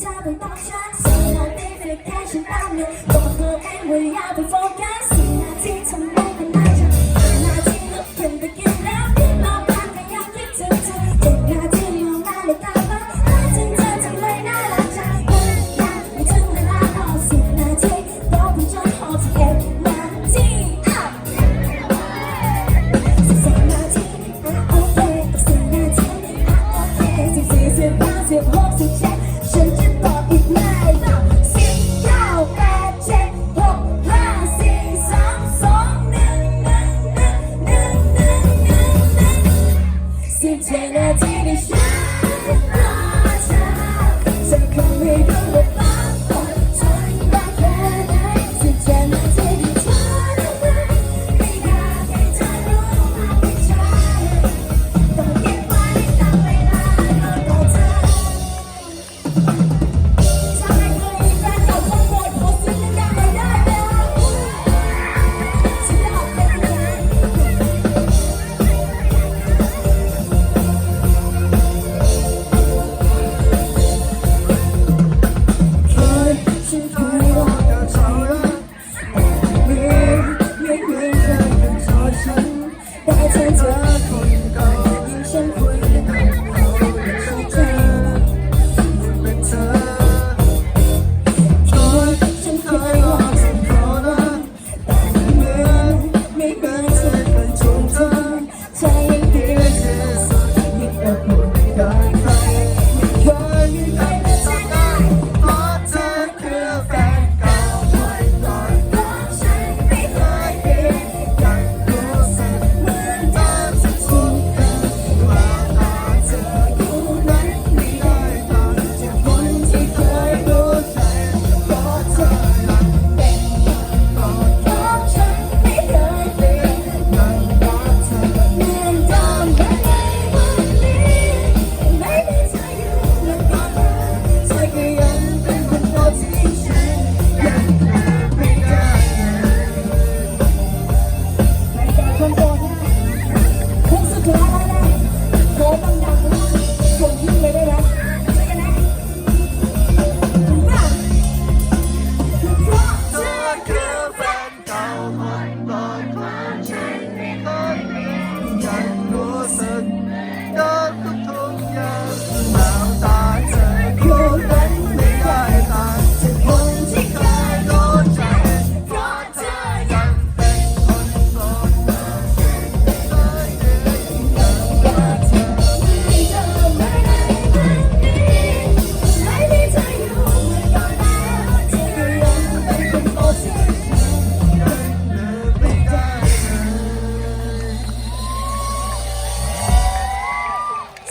เธอไปตอบฉันสิบนาทีเพียงแ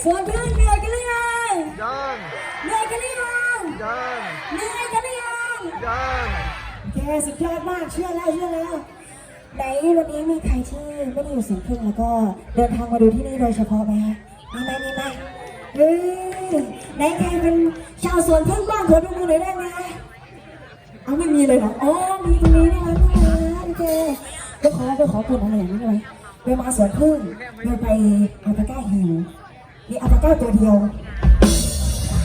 ส่วนเพื่อนเหนื่อยกันหรือยังยังเหนื่อยกันหรือยังยังเหนื่อยกันหรือยังยังแกสุดยอดมากเชื่อแล้วเชื่อแล้วไหนวันนี้มีใครที่ไม่ได้อยู่สวนพึ่งแล้วก็เดินทางมาดูที่นี่โดยเฉพาะไหมคะมีไหมมีไหมเฮ้ยไหนใครเป็นชาวสวนพึ่งบ้างขอดูมือหน่อยได้ไหมคะเอาไม่มีเลยเหรออ๋อมีตรงนี้นะคะโอเคไปขอไปขอคนอะไรอย่างนี้ได้ไหมไปมาสวนพึ่งไปไปอัลปาก้าหิว มีอัลปาก้าตัวเดียว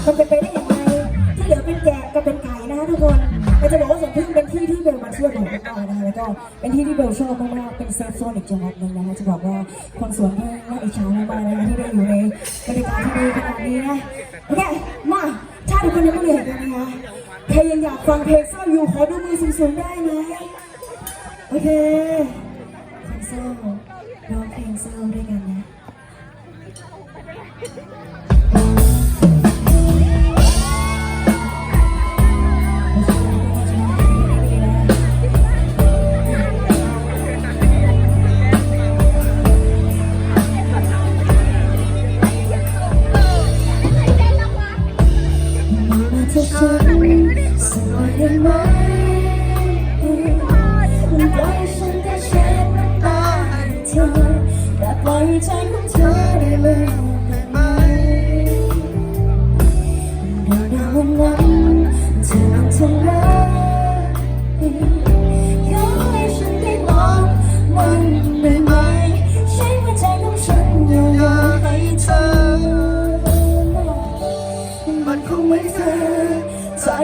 มันเป็นไปได้ยังไงที่เหลือเป็นแกะกับเป็นไก่นะคะทุกคนเราจะบอกว่าสวนพึ่งเป็นที่ที่เบลมาเที่ยวบ่อยมากนะคะแล้วก็เป็นที่ที่เบลชอบมากๆเป็นเซฟโซนอีกจังหวัดหนึ่งนะคะจะบอกว่าคนสวนพึ่งน่าอิจฉามากๆเลยนะที่ได้อยู่ในบรรยากาศที่ดีขนาดนี้นะโอเคมาถ้าทุกคนยังไม่เหนื่อยกันนะคะใครยังอยากฟังเพลงเศร้าอยู่ขอดูมือสูงๆได้ไหมโอเคเพลงเศร้าร้องเพลงเศร้าด้วยกันนะ Thank you.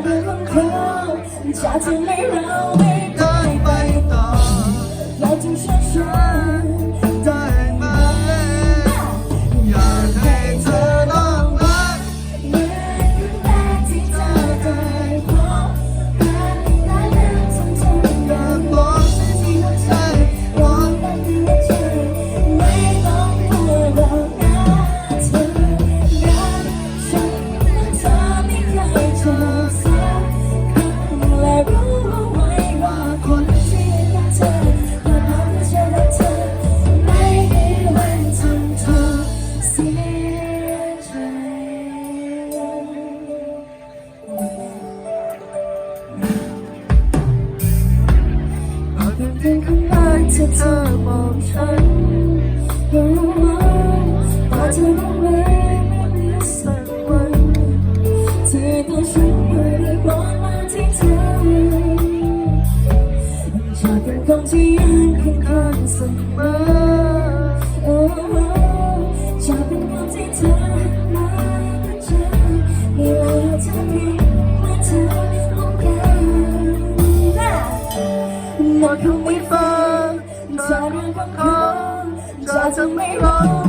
เรื่องขอจากที่ไม่เราไม่ not who we found, not who we found, just who we found.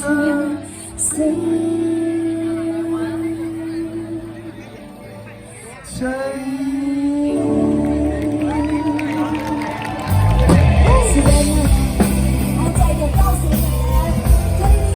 to sleep.